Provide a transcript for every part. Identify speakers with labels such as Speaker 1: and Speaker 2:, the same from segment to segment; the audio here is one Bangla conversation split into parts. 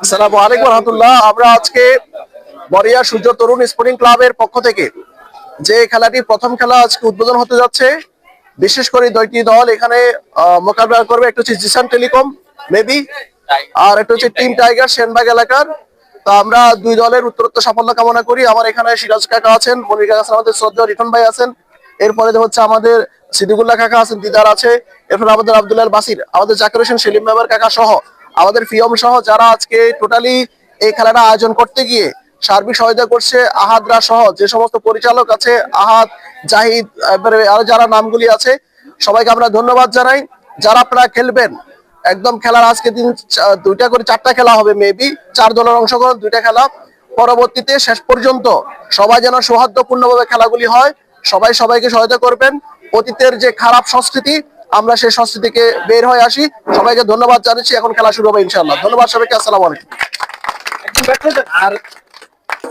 Speaker 1: আসসালামু আলাইকুম রহমতুল্লাহ। আমরা আজকে বরিয়া সূর্য তরুণ স্পোর্টিং ক্লাবের পক্ষ থেকে যে খেলাটি, প্রথম খেলা আজকে উদ্বোধন হতে যাচ্ছে বিশেষ করে দুইটি দল এখানে মোকাবেলা করবে। একটা হচ্ছে জিসান টেলিকম, মেবি, আর একটা হচ্ছে টিম টাইগার, সেনবাগ এলাকার। তো আমরা দুই দলের উত্তরোত্তর সাফল্য কামনা করি। আমার এখানে সিরাজ কাকা আছেন, মনির কাকা আমাদের শ্রদ্ধা রিটন ভাই আছেন। এরপরে হচ্ছে আমাদের সিদ্দিকুল্লাহ কাকা আছেন, দিদার আছে। এরপরে আমাদের আব্দুল্লাহ বাসির, আমাদের জাকির হোসেন, সেলিম মেম্বার কাকা সহ, আমাদের ফিয়ম সহ, যারা আজকে টোটালি এই খেলাটা আয়োজন করতে গিয়ে সার্বিক সহায়তা করছে আহাদরা সহ যে সমস্ত পরিচালক আছে, আহাদ, জাহিদ আরও যারা নামগুলি আছে, সবাইকে আমরা ধন্যবাদ জানাই। যারা আপনারা খেলবেন, একদম খেলার আজকে দিন দুইটা করে চারটা খেলা হবে মেবি চার দলের অংশগ্রহণ, দুইটা খেলা। পরবর্তীতে শেষ পর্যন্ত সবাই যেন সৌহার্দ্যপূর্ণভাবে খেলাগুলি হয়, সবাই সবাইকে সহায়তা করবেন। অতীতের যে খারাপ সংস্কৃতি, আমরা সেই সংস্কৃতিকে বের হয়ে আসি। সবাইকে ধন্যবাদ জানাচ্ছি। এখন খেলা শুরু হবে ইনশাল্লাহ ধন্যবাদ সবাইকে। আসসালামু আলাইকুম।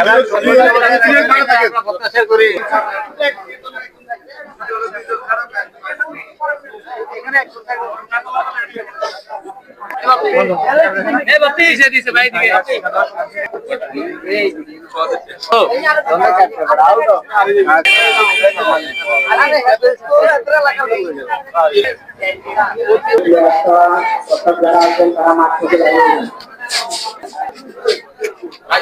Speaker 2: আমার সুযোগ নেই আমি এটা করতে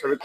Speaker 3: சொல்லு